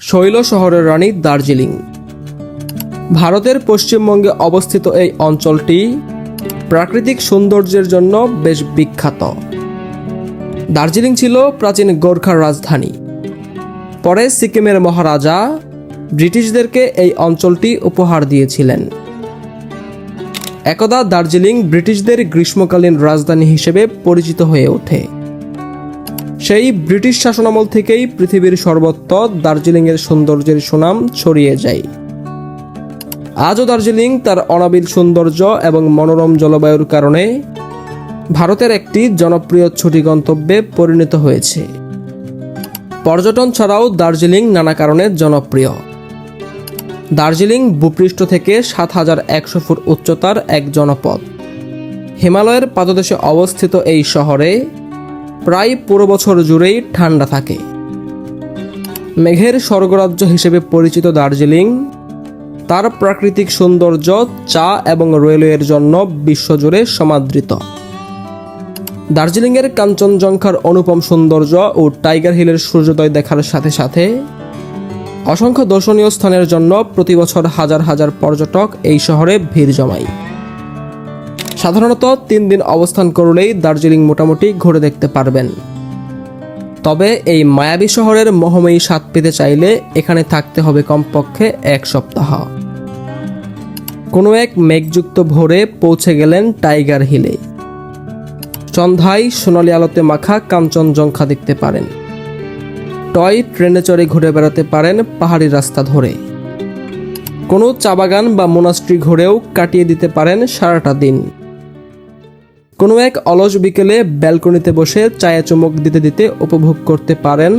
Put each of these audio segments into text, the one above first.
শৈল শহরের রানী দার্জিলিং। ভারতের পশ্চিমবঙ্গে অবস্থিত এই অঞ্চলটি প্রাকৃতিক সৌন্দর্যের জন্য বেশ বিখ্যাত। দার্জিলিং ছিল প্রাচীন গোর্খার রাজধানী। পরে সিকিমের মহারাজা ব্রিটিশদেরকে এই অঞ্চলটি উপহার দিয়েছিলেন। একদা দার্জিলিং ব্রিটিশদের গ্রীষ্মকালীন রাজধানী হিসেবে পরিচিত হয়ে ওঠে। সেই ব্রিটিশ শাসনামল থেকেই পৃথিবীর সর্বত্র দার্জিলিংয়ের সৌন্দর্যের সুনাম ছড়িয়ে যায়। আজও দার্জিলিং তার অনাবিল সৌন্দর্য এবং মনোরম জলবায়ুর কারণে ভারতের একটি জনপ্রিয় ছুটি গন্তব্যে পরিণত হয়েছে। পর্যটন ছাড়াও দার্জিলিং নানা কারণে জনপ্রিয়। দার্জিলিং ভূপৃষ্ঠ থেকে সাত হাজার একশো ফুট উচ্চতার এক জনপদ। হিমালয়ের পাদদেশে অবস্থিত এই শহরে প্রায় পুরো বছর জুড়েই ঠান্ডা থাকে। মেঘের স্বর্গরাজ্য হিসেবে পরিচিত দার্জিলিং, তার প্রাকৃতিক সৌন্দর্য চা এবং রেলওয়ের জন্য বিশ্বজুড়ে সমাদৃত। দার্জিলিংয়ের কাঞ্চনজঙ্ঘার অনুপম সৌন্দর্য ও টাইগার হিলের সূর্যোদয় দেখার সাথে সাথে অসংখ্য দর্শনীয় স্থানের জন্য প্রতি বছর হাজার হাজার পর্যটক এই শহরে ভিড় জমায়। সাধারণত তিন দিন অবস্থান করলেই দার্জিলিং মোটামুটি ঘুরে দেখতে পারবেন। তবে এই মায়াবী শহরের মহময়ী স্বাদ পেতে চাইলে এখানে থাকতে হবে কমপক্ষে এক সপ্তাহ। কোনো এক মেঘযুক্ত ভোরে পৌঁছে গেলেন টাইগার হিলে। সন্ধ্যায় সোনালি আলোতে মাখা কাঞ্চনজঙ্ঘা দেখতে পারেন। টয় ট্রেনে চড়ে ঘুরে বেড়াতে পারেন পাহাড়ি রাস্তা ধরে। কোনো চা বাগান বা মোনাস্ট্রি ঘুরেও কাটিয়ে দিতে পারেন সারাটা দিন। কোনো এক অলস বিকেলে ব্যালকনিতে বসে চায়ে চুমুক দিতে দিতে উপভোগ করতে পারেন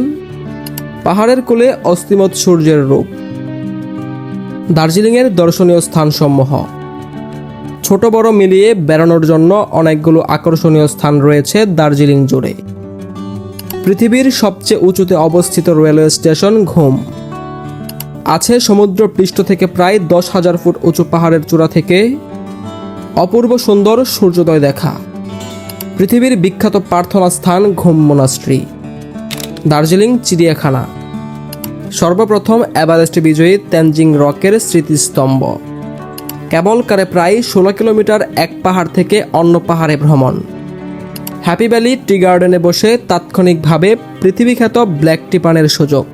পাহাড়ের কোলে অস্তিমত সূর্যের রূপ। দার্জিলিংয়ের দর্শনীয় স্থানসমূহ। ছোট বড় মিলিয়ে বেড়ানোর জন্য অনেকগুলো আকর্ষণীয় স্থান রয়েছে দার্জিলিং জুড়ে। পৃথিবীর সবচেয়ে উঁচুতে অবস্থিত রেলওয়ে স্টেশন ঘুম। আছে সমুদ্র পৃষ্ঠ থেকে প্রায় দশ হাজার ফুট উঁচু পাহাড়ের চূড়া থেকে অপূর্ব সুন্দর সূর্যোদয় দেখা। পৃথিবীর বিখ্যাত প্রার্থনা স্থান ঘুম মোনাস্ট্রি দার্জিলিং, চিড়িয়াখানা। সর্বপ্রথম এভারেস্ট বিজয়ী তেনজিং রকের স্মৃতিস্তম্ভ। কেবল কারে প্রায় ষোলো কিলোমিটার এক পাহাড় থেকে অন্য পাহাড়ে ভ্রমণ। হ্যাপি ভ্যালি টি গার্ডেনে বসে তাৎক্ষণিকভাবে পৃথিবীখ্যাত ব্ল্যাক টিপানের সুযোগ।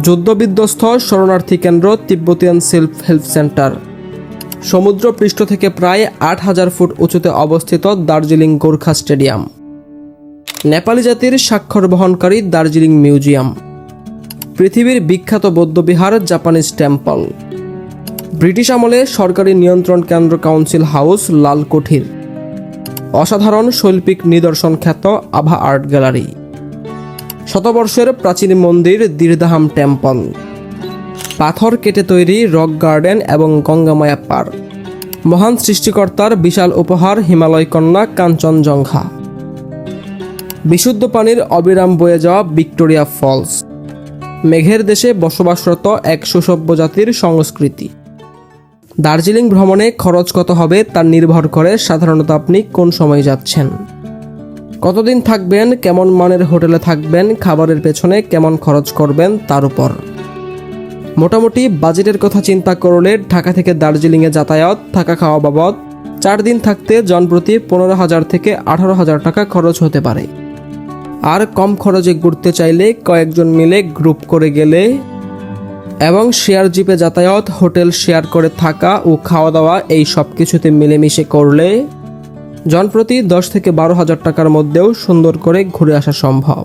যুদ্ধবিধ্বস্ত শরণার্থী কেন্দ্র তিব্বতিয়ান সেলফ হেল্প সেন্টার। সমুদ্র পৃষ্ঠ থেকে প্রায় আট হাজার ফুট উঁচুতে অবস্থিত দার্জিলিং গোর্খা স্টেডিয়াম। নেপালি জাতির স্বাক্ষর বহনকারী দার্জিলিং মিউজিয়াম। পৃথিবীর বিখ্যাত বৌদ্ধবিহার জাপানিজ টেম্পল। ব্রিটিশ আমলে সরকারি নিয়ন্ত্রণ কেন্দ্র কাউন্সিল হাউস লাল কুঠির। অসাধারণ শৈল্পিক নিদর্শন খ্যাত আভা আর্ট গ্যালারি। শতবর্ষের প্রাচীন মন্দির দীর্ধাহাম টেম্পল। পাথর কেটে তৈরি রক গার্ডেন এবং গঙ্গামায়া পার্ক মহান সৃষ্টিকর্তার বিশাল উপহার হিমালয় কন্যা কাঞ্চনজঙ্ঘা। বিশুদ্ধ পানির অবিরাম বয়ে যাওয়া ভিক্টোরিয়া ফলস। মেঘের দেশে বসবাসরত এক সুসভ্য জাতির সংস্কৃতি। দার্জিলিং ভ্রমণে খরচ কত হবে তা নির্ভর করে সাধারণত আপনি কোন সময় যাচ্ছেন। কতদিন থাকবেন, কেমন মানের হোটেলে থাকবেন, খাবারের পেছনে কেমন খরচ করবেন তার উপর। মোটামুটি বাজেটের কথা চিন্তা করলে ঢাকা থেকে দার্জিলিংয়ে যাতায়াত, থাকা খাওয়া বাবদ চার দিন থাকতে জনপ্রতি পনেরো হাজার থেকে আঠারো হাজার টাকা খরচ হতে পারে। আর কম খরচে ঘুরতে চাইলে কয়েকজন মিলে গ্রুপ করে গেলে এবং শেয়ার জিপে যাতায়াত, হোটেল শেয়ার করে থাকা ও খাওয়া দাওয়া এই সব কিছুতে মিলেমিশে করলে জনপ্রতি দশ থেকে বারো হাজার টাকার মধ্যেও সুন্দর করে ঘুরে আসা সম্ভব।